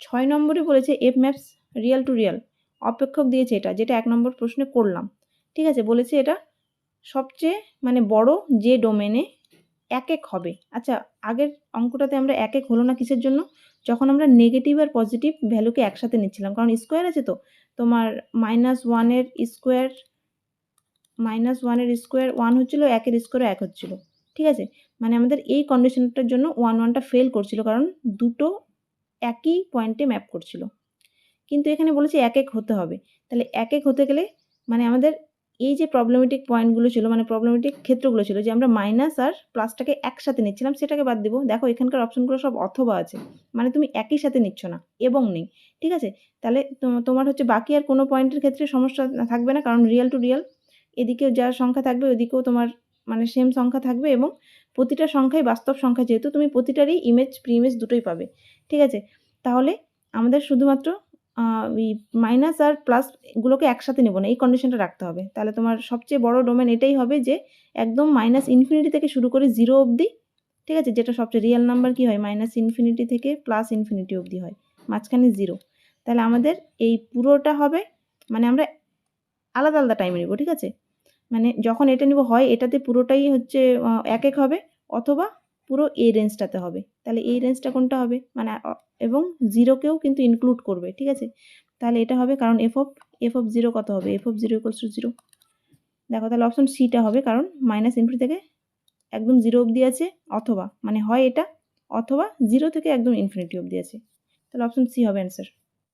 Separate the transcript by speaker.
Speaker 1: ছয় নম্বরে বলেছে F maps real to real অপেক্ষক দিয়েছে এটা, যেটা এক নম্বর প্রশ্নে করলাম। ঠিক আছে, বলেছে এটা সবচেয়ে মানে বড় যে ডোমেনে এক এক হবে। আচ্ছা আগের অঙ্কটাতে আমরা এক এক হলো না কিসের জন্য? যখন আমরা নেগেটিভ আর পজিটিভ ভ্যালুকে একসাথে নিচ্ছিলাম, কারণ স্কোয়ার আছে তো, তোমার মাইনাস ওয়ানের স্কোয়ার মাইনাস ওয়ানের স্কোয়ার ওয়ান হচ্ছিল, একের স্কোয়ারও এক হচ্ছিল। ঠিক আছে? মানে আমাদের এই কন্ডিশনটার জন্য ওয়ান ওয়ানটা ফেল করছিল, কারণ দুটো একই পয়েন্টে ম্যাপ করছিল। কিন্তু এখানে বলেছে এক এক হতে হবে। তাহলে এক এক হতে গেলে মানে আমাদের এই যে প্রবলেমেটিক পয়েন্টগুলো ছিল মানে প্রবলেমেটিক ক্ষেত্রগুলো ছিল, যে আমরা মাইনাস আর প্লাসটাকে একসাথে নিচ্ছিলাম, সেটাকে বাদ দেবো। দেখো, এখানকার অপশনগুলো সব অথবা আছে। মানে তুমি একই সাথে নিচ্ছ না, এবং নেই। ঠিক আছে? তাহলে তোমার হচ্ছে বাকি আর কোনো পয়েন্টের ক্ষেত্রে সমস্যা থাকবে না, কারণ রিয়েল টু রিয়েল এদিকে যা সংখ্যা থাকবে, ওদিকেও তোমার মানে সেম সংখ্যা থাকবে এবং প্রতিটা সংখ্যাই বাস্তব সংখ্যা যেহেতু তুমি প্রতিটারই ইমেজ প্রি ইমেজ দুটোই পাবে। ঠিক আছে? তাহলে আমাদের শুধুমাত্র মাইনাস আর প্লাস এগুলোকে একসাথে নেব না, এই কন্ডিশনটা রাখতে হবে। তাহলে তোমার সবচেয়ে বড় ডোমেন এটাই হবে যে একদম মাইনাস ইনফিনিটি থেকে শুরু করে জিরো অবধি, ঠিক আছে? যেটা সবচেয়ে রিয়েল নাম্বার কি হয়? মাইনাস ইনফিনিটি থেকে প্লাস ইনফিনিটি অবধি হয়, মাঝখানে জিরো তাহলে আমাদের এই পুরোটা হবে মানে আমরা আলাদা আলাদা টাইমে নেব, ঠিক আছে? মানে যখন এটা নিব হয়, এটাতে পুরোটাই হচ্ছে এক এক হবে অথবা পুরো এই রেঞ্জটাতে হবে। তাহলে এই রেঞ্জটা কোনটা হবে? মানে এবং জিরোকেও কিন্তু ইনক্লুড করবে, ঠিক আছে? তাহলে এটা হবে কারণ F of F of zero কত হবে? F of zero equals to zero দেখো তাহলে অপশন সিটা হবে কারণ মাইনাস ইনফিনিটি থেকে একদম জিরো অবধি আছে অথবা মানে হয় এটা অথবা জিরো থেকে একদম ইনফিনিটি অবধি আছে। তাহলে অপশন সি হবে অ্যান্সার